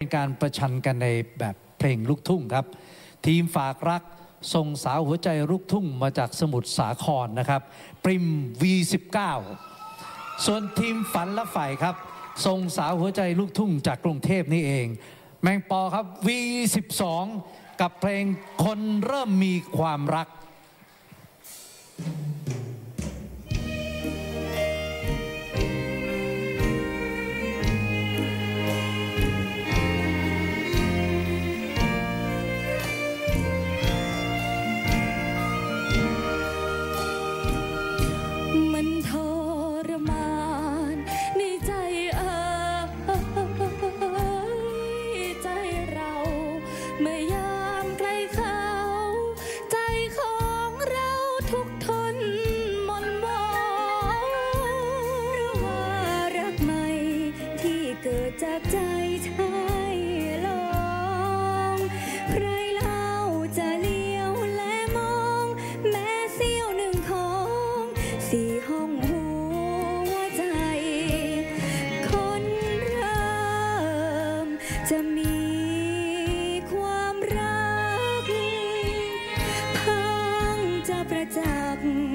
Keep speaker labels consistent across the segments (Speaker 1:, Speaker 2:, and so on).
Speaker 1: เป็นการประชันกันในแบบเพลงลูกทุ่งครับ ทีมฝากรักส่งสาวหัวใจลูกทุ่งมาจากสมุทรสาครนะครับ ปริม V19 ส่วนทีมฝันและฝ่ายครับ ส่งสาวหัวใจลูกทุ่งจากกรุงเทพนี่เอง แมงปอครับ V12 กับเพลงคนเริ่มมีความรัก
Speaker 2: มัน เมื่ ประจักษ์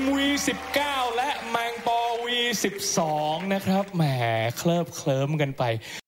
Speaker 3: ม V19 และแมงปอ V12 นะครับแหมเคลิบเคลิ้มกันไป